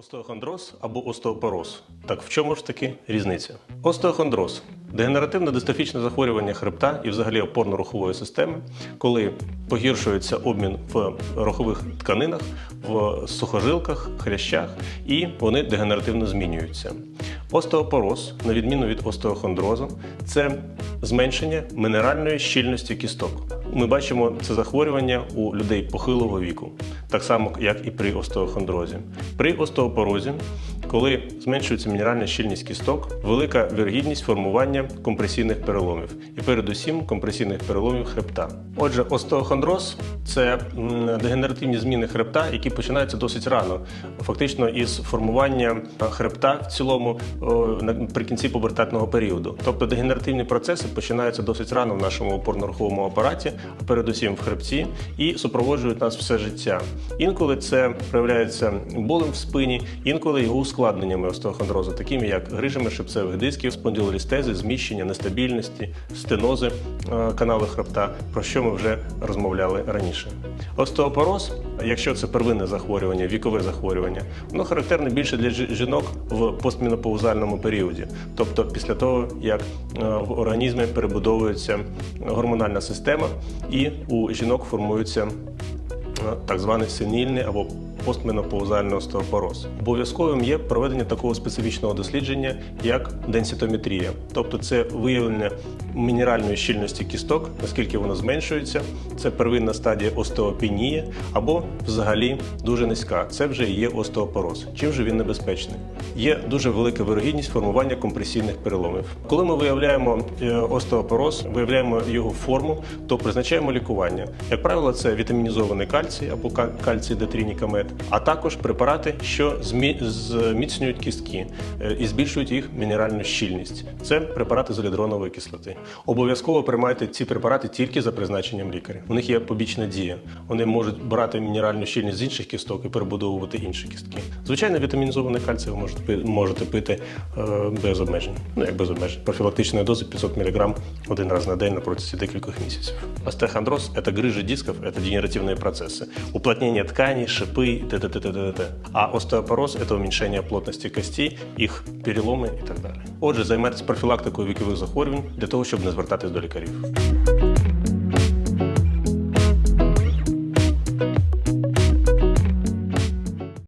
Остеохондроз або остеопороз. Так в чому ж таки різниця? Остеохондроз дегенеративне дистрофічне захворювання хребта і взагалі опорно-рухової системи, коли погіршується обмін в рухових тканинах, в сухожилках, хрящах, і вони дегенеративно змінюються. Остеопороз, на відміну від остеохондрозу, це зменшення минеральної щільності кісток. Ми бачимо це захворювання у людей похилого віку, так само як і при остеохондрозі. При остеопорозі, коли зменшується мінеральна щільність кісток, велика вірогідність формування компресійних переломів, і передусім компресійних переломів хребта. Отже, остеохондроз це дегенеративні зміни хребта, які починаються досить рано, фактично із формування хребта в цілому наприкінці пубертатного періоду. Тобто дегенеративні процеси починаються досить рано в нашому опорно-руховому апараті, а передусім в хребці, і супроводжують нас все життя. Інколи це проявляється болем в спині, інколи його ускладненнями остеохондрозу, такими як грижами шипцевих дисків, спондилолістези, зміщення, нестабільності, стенози е, каналу хребта, про що ми вже розмовляли раніше. Остеопороз, якщо це первинне захворювання, вікове захворювання, воно характерне більше для жінок в постменопаузальному періоді, тобто після того, як е, в організмі перебудовується гормональна система, і у жінок формується е, так званий синільний або постменопаузальний остеопороз. Обов'язковим є проведення такого специфічного дослідження, як денситометрія, тобто це виявлення мінеральної щільності кісток, наскільки воно зменшується. Це первинна стадія остеопенії або взагалі дуже низька. Це вже є остеопороз. Чим же він небезпечний? Є дуже велика вирогідність формування компресійних переломів. Коли ми виявляємо е, остеопороз, виявляємо його форму, то призначаємо лікування. Як правило, це вітамінізований кальцій або ка- кальцій детрінікамет, а також препарати, що змі- зміцнюють кістки е, і збільшують їх мінеральну щільність. Це препарати з олідронової кислоти. Обов'язково приймайте ці препарати тільки за призначенням лікаря. У них є побічна дія. Вони можуть брати мінеральну щільність з інших кісток і перебудовувати інші кістки. Звичайно, вітамінізований кальцій ви можете пи- можете пити е, без обмежень. Ну як без обмежень. Профілактичної дози 500 мг один раз на день на протязі декількох місяців. Остеохондроз – это грыжа дисков, это дегенеративные мышцы, уплотнение тканей, шипы, т.д. А остеопороз – это уменьшение плотності костей, їх переломи і так далі. Отже, займайтесь профілактикою вікових захворювань для того, щоб не звертатись до лікарів.